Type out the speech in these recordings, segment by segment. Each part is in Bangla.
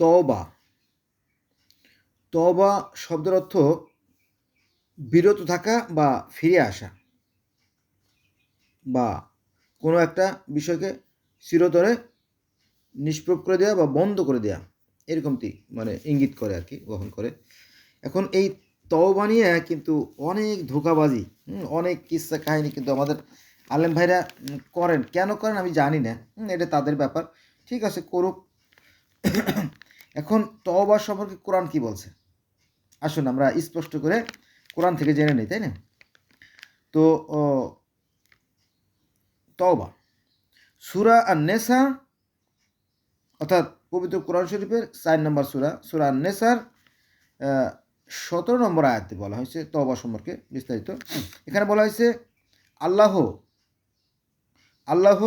তবা তবা শব্দের অর্থ বিরত থাকা বা ফিরে আসা বা কোনো একটা বিষয়কে চিরতরে নিষ্প্রভ করে দেওয়া বা বন্ধ করে দেওয়া এরকমটি মানে ইঙ্গিত করে আর কি, বহন করে। এখন এই তওবা নিয়ে কিন্তু অনেক ধোকাবাজি অনেক কিস্সা কাহিনী কিন্তু আমাদের আলেম ভাইরা করেন। কেন করেন আমি জানি না এটা তাদের ব্যাপার। ঠিক আছে, করুক। এখন তওবা সম্পর্কে কোরআন কি বলছে? আসুন আমরা স্পষ্ট করে কোরআন থেকে জেনে নিই, তাই না? তো তওবা। সুরা আর নেসা অর্থাৎ পবিত্র কোরআন শরীফের চার নম্বর সুরা সুরা আর নেসার সতেরো নম্বর আয়াতে বলা হয়েছে তওবা সম্পর্কে বিস্তারিত। এখানে বলা হয়েছে, আল্লাহ আল্লাহ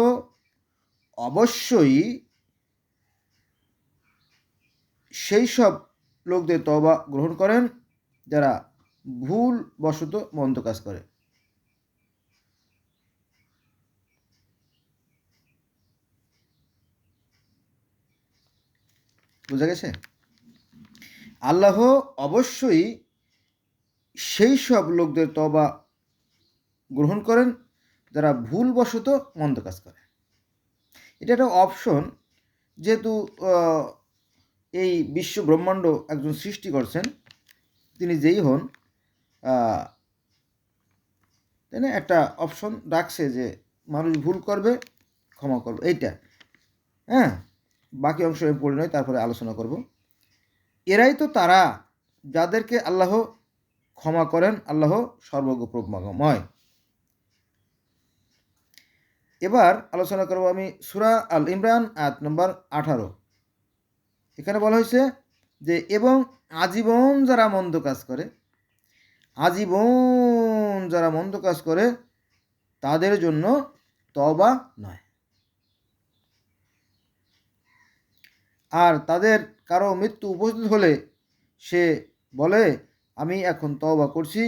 অবশ্যই সেই সব লোকদের তওবা গ্রহণ করেন যারা ভুল বশত মন্দ কাজ করে। বোঝা গেছে? আল্লাহ অবশ্যই সেই সব লোকদের তবা গ্রহণ করেন যারা ভুলবশত মন্দ কাজ করে। এটা একটা অপশন যেহেতু এই বিশ্ব ব্রহ্মাণ্ড একজন সৃষ্টি করছেন, তিনি যেই হন তাই না? একটা অপশন রাখছে যে মানুষ ভুল করবে, ক্ষমা করবে, এইটা। হ্যাঁ? বাকি অংশ আমি পড়ে নয় তারপরে আলোচনা করব। এরাই তো তারা যাদেরকে আল্লাহ ক্ষমা করেন, আল্লাহ সর্বজ্ঞ এবার আলোচনা করব আমি সুরা আল ইমরান, আয়াত নম্বর আঠারো। এখানে বলা হয়েছে যে, এবং আজীবন যারা মন্দ কাজ করে, আজীবন যারা মন্দ কাজ করে, তাদের জন্য তবা নয়। আর তাদের কারও মৃত্যু উপস্থিত হলে সে বলে, আমি এখন তওবা করছি।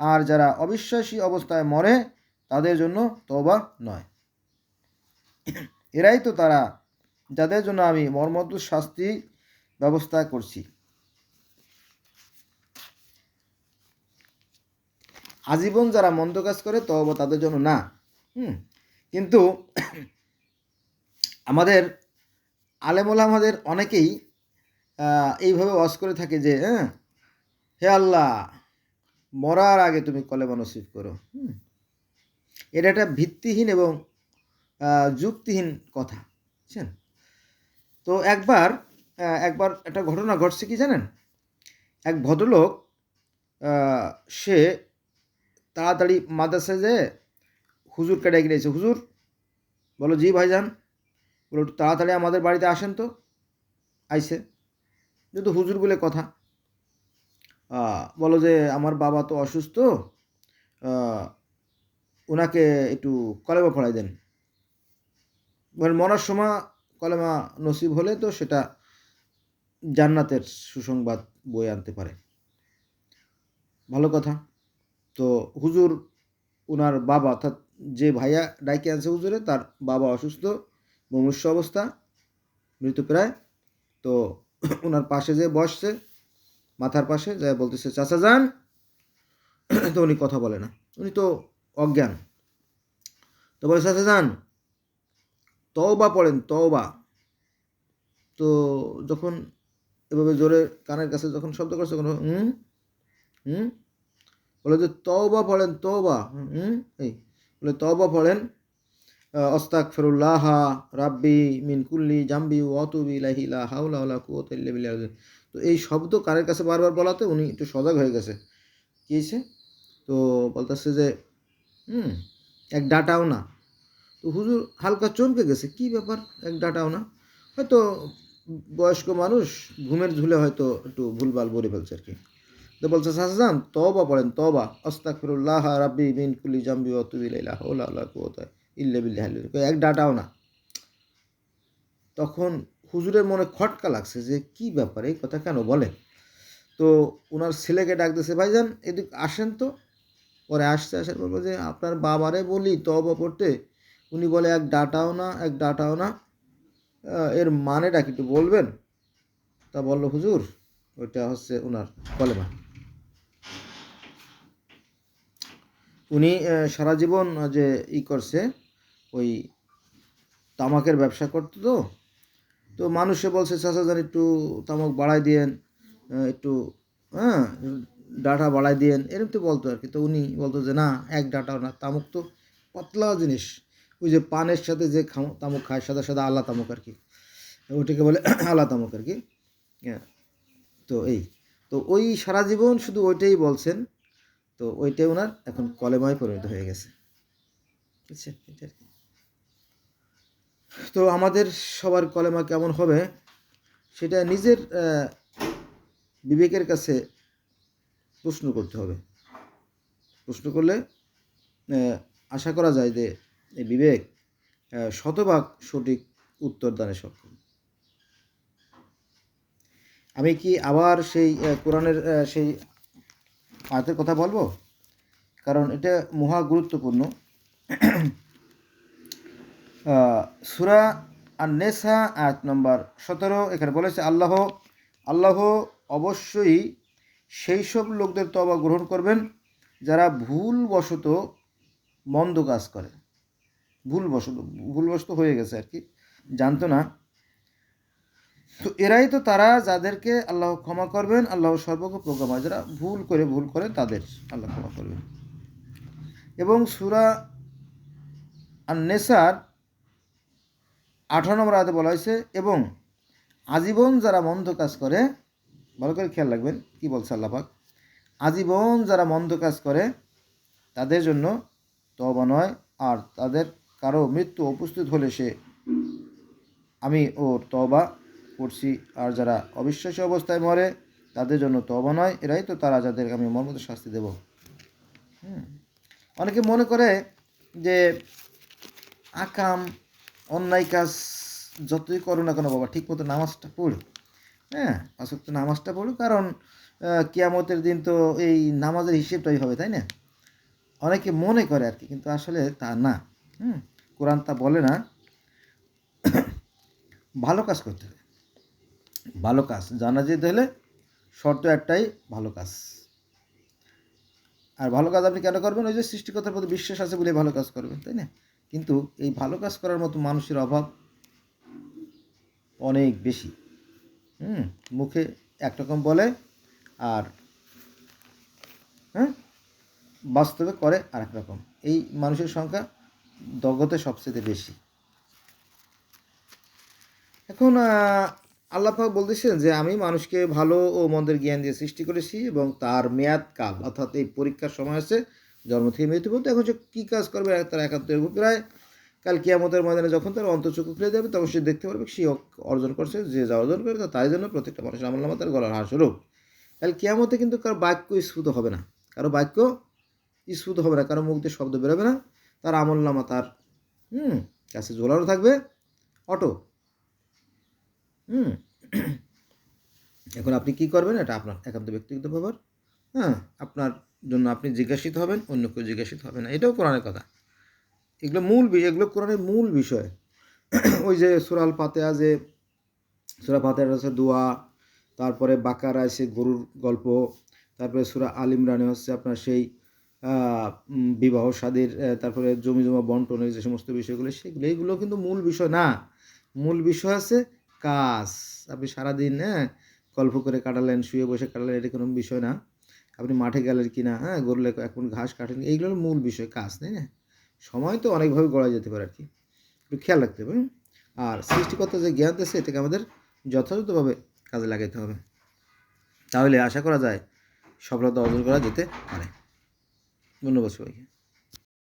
আর যারা অবিশ্বাসী অবস্থায় মরে, তাদের জন্য তওবা নয়। এরাই তো তারা যাদের জন্য আমি মর্মত শাস্তি ব্যবস্থা করছি। আজীবন যারা মন্দ কাজ করে, তওবা তাদের জন্য না। হুম, কিন্তু আমাদের আলেমুল আমাদের অনেকেই এইভাবে ওয়াজ করে থাকে যে হ্যাঁ হে আল্লাহ, মরার আগে তুমি কলেমা নসিব করো। হুম। এটা একটা ভিত্তিহীন এবং যুক্তিহীন কথা। বুঝছেন? তো একবার একবার একটা ঘটনা ঘটছে কি জানেন? এক ভদ্রলোক সে তাড়াতাড়ি মাদ্রাসায় যেয়ে হুজুর কেটে গিয়েছে হুজুর, বলো, জি ভাইজান। বলো, একটু তাড়াতাড়ি আমাদের বাড়িতে আসেন তো। আইসে। যেহেতু হুজুর বলে কথা। বলো যে, আমার বাবা তো অসুস্থ। ওনাকে একটু কলেমা পড়াই দেন। মরার সময় কলেমা নসিব হলে তো সেটা জান্নাতের সুসংবাদ বয়ে আনতে পারে। ভালো কথা। তো হুজুর ওনার বাবা অর্থাৎ যে ভাইয়া ডাইকে আনছে হুজুরে, তার বাবা অসুস্থ, মুমূর্ষ অবস্থা মৃতপ্রায় তো ওনার পাশে যে বসছে, মাথার পাশে যা বলতেছে, চাচা যান। তো উনি কথা বলে না। উনি তো অজ্ঞান। তো বলে, চাচা যান। তওবা পড়েন, তওবা। তো যখন এভাবে জোরে কানের কাছে যখন শব্দ করছে, তখন হুম? হুম? বলে যে, তওবা পড়েন, তওবা। হুম এই, বলে, তওবা পড়েন অস্তাক ফেরুল্লাহ রাব্বি মিন কুল্লি জাম্বি ওয়াতুবি লাহি লা হাওলা ওয়ালা কুওয়াতা ইল্লা বিল্লাহ তো এই শব্দ কানের কাছে বারবার বলাতে উনি একটু সজাগ হয়ে গেছে। কী হয়েছে তো বলতেছে যে, হুম, এক ডাটাও না। তো হুজুর হালকা চমকে গেছে, কি ব্যাপার? এক ডাটাও না। হয়তো বয়স্ক মানুষ ঘুমের ঝুলে হয়তো একটু ভুলভাল বলে ফেলছে আর কি। তো বলছে সাসান তবা পড়েন তবা আস্তাক ফিরুল্লাহ রাব্বি বিন কুলি জাম্বি কুওয়াতা ইল্লা বিল্লাহ এক ডাটাও না। তখন হুজুরের মনে খটকা লাগছে যে, কি ব্যাপার? এই কথা কেন বলে? তো ওনার ছেলেকে ডাক দিয়েছে ভাইজান এদিক আসেন তো। পরে আসতে, আসার বলব যে আপনার বাবারে বলি তবা পড়তে। উনি বলে, এক ডাটাও না, এক ডাটাও না। এর মানেটা কি একটু বলবেন? তা বলল, হুজুর, ওইটা হচ্ছে ওনার কলেমা। উনি সারা জীবন যে ই করছে, ওই তামাকের ব্যবসা করতো তো। তো মানুষে বলছে, চাচা যান, একটু তামাক বাড়াই দিয়েন একটু হ্যাঁ ডাটা বাড়াই দিয়েন। এরকম তো বলতো আর কি। তো উনি বলতো যে, না, এক ডাটাও না, তামুক তো পাতলা জিনিস। ওই যে পানের সাথে যে তামুক খায়, সাদা সাদা আলা তামুক আর কি। ওটাকে বলে আলা তামুক আর কি। হ্যাঁ। তো এই। তো ওই সারা জীবন শুধু ওইটাই বলছেন। তো ওইটাই ওনার এখন কলেমায় পরিণত হয়ে গেছে। এটা আর কি। তো আমাদের সবার কলেমা কেমন হবে, সেটা নিজের বিবেকের কাছে প্রশ্ন করতে হবে। প্রশ্ন করলে আশা করা যায় যে এই বিবেক শতভাগ সঠিক উত্তর দানে সক্ষম। আমি কি আবার সেই কোরআনের সেই আয়াতের কথা বলব? কারণ এটা মহা গুরুত্বপূর্ণ। সুরা আর নেসা আয়াত নম্বর সতেরো, এখানে বলেছে, আল্লাহ আল্লাহ অবশ্যই সেই সব লোকদের তবা গ্রহণ করবেন যারা ভুলবশত মন্দ কাজ করে। ভুলবশত ভুলবশত হয়ে গেছে আর কি। জানতো না। তো এরাই তো তারা যাদেরকে আল্লাহ ক্ষমা করবেন, আল্লাহ সর্বজ্ঞ প্রজ্ঞাময় যারা ভুল করে ভুল করে তাদের আল্লাহ ক্ষমা করবেন। এবং সুরা আর নেসার আঠারো নম্বর আয়াতে বলা হয়েছে, এবং আজীবন যারা মন্দ কাজ করে, ভালো করে খেয়াল রাখবেন কি বলছে আল্লাপাক আজীবন যারা মন্দ কাজ করে, তাদের জন্য তবা নয়, আর তাদের কারও মৃত্যু উপস্থিত হলে সে, আমি ওর তবা করছি। আর যারা অবিশ্বাসী অবস্থায় মরে, তাদের জন্য তবা নয়, এরাই তো তারা যাদের আমি মর্মত শাস্তি দেব। হুম। অনেকে মনে করে যে আকাম, অন্যায় কাজ যতই করো না কেন বাবা ঠিক মতো নামাজটা পড়ো হ্যাঁ আসক্ত নামাজটা পড়ো কারণ কিয়ামতের দিন তো এই নামাজের হিসেবটাই হবে, তাই না? অনেকে মনে করে আর কি, কিন্তু আসলে তা না। হুম কোরআন তা বলে না। ভালো কাজ করতে হবে। ভালো কাজ। জানা যেতে হলে শর্ত একটাই, ভালো কাজ। আর ভালো কাজ আপনি কেন করবেন? ওই যে সৃষ্টিকতার প্রতি বিশ্বাস আছে বলে ভালো কাজ করবেন, তাই না? কিন্তু এই ভালো কাজ করার মতো মানুষের অভাব অনেক বেশি। হুম, মুখে একরকম বলে আর হ্যাঁ বাস্তবে করে আর রকম। এই মানুষের সংখ্যা জগতে সবচেয়ে বেশি। এখন আহ, আল্লাহ পাক বলতেছেন যে আমি মানুষকে ভালো ও মন্দের জ্ঞান দিয়ে সৃষ্টি করেছি এবং তার মেয়াদ কাল অর্থাৎ এই পরীক্ষার সময় আছে জন্ম থেকে মৃত্যু পর্যন্ত এখন সে কী কাজ করবে তার একাত্তর প্রায় কাল কিয়ামতের ময়দানে যখন তার অন্তর্চক্ষু খুলে যাবে তখন সে দেখতে পারবে সে অর্জন করছে যে যা অর্জন করে তা তাই জন্য প্রত্যেকটা মানুষের আমল নামা তার গলার হার স্বরূপ কাল কিয়ামতে কিন্তু কারও বাক্য স্ফুত হবে না কারও বাক্য স্ফুত হবে না কারও মুখ দিয়ে শব্দ বেরোবে না তার আমল নামা তার, হুম, কাছে ঝোলানো থাকবে, অটো। হুম, এখন আপনি কি করবেন, এটা আপনার একান্ত ব্যক্তিগত ব্যাপার হ্যাঁ আপনার জন্য আপনি জিজ্ঞাসিত হবেন, অন্য কেউ জিজ্ঞাসিত হবে না, এটাও কোরআনের কথা। এগুলো মূল এগুলো কোরআনের মূল বিষয়। ওই যে সুরাল পাতেয়া যে, সুরা পাতেয়ার হচ্ছে দোয়া, তারপরে বাকারা আছে গরুর গল্প, তারপরে সুরা আল হচ্ছে আপনার সেই বিবাহ স্বাদের তারপরে জমি জমা বন্টনের যে সমস্ত বিষয়গুলো, সেগুলো এইগুলো কিন্তু মূল বিষয় না। মূল বিষয় আছে কাজ। আপনি সারাদিন হ্যাঁ গল্প করে কাটালেন, শুয়ে বসে কাটালেন, এটা কোনো বিষয় না। আপনি মাঠে গেলেন কি না হ্যাঁ গরুলে এখন ঘাস কাটেন এইগুলো মূল বিষয় কাজ, তাই না? সময় তো অনেকভাবে গড়া যেতে পারে আর কি। একটু খেয়াল রাখতে হবে আর সৃষ্টিকর্তা যে জ্ঞান দিয়েছে, এটাকে আমাদের যথাযথভাবে কাজে লাগাতে হবে। তাহলে আশা করা যায় সফলতা অর্জন করা যেতে পারে। ধন্যবাদ সবাইকে।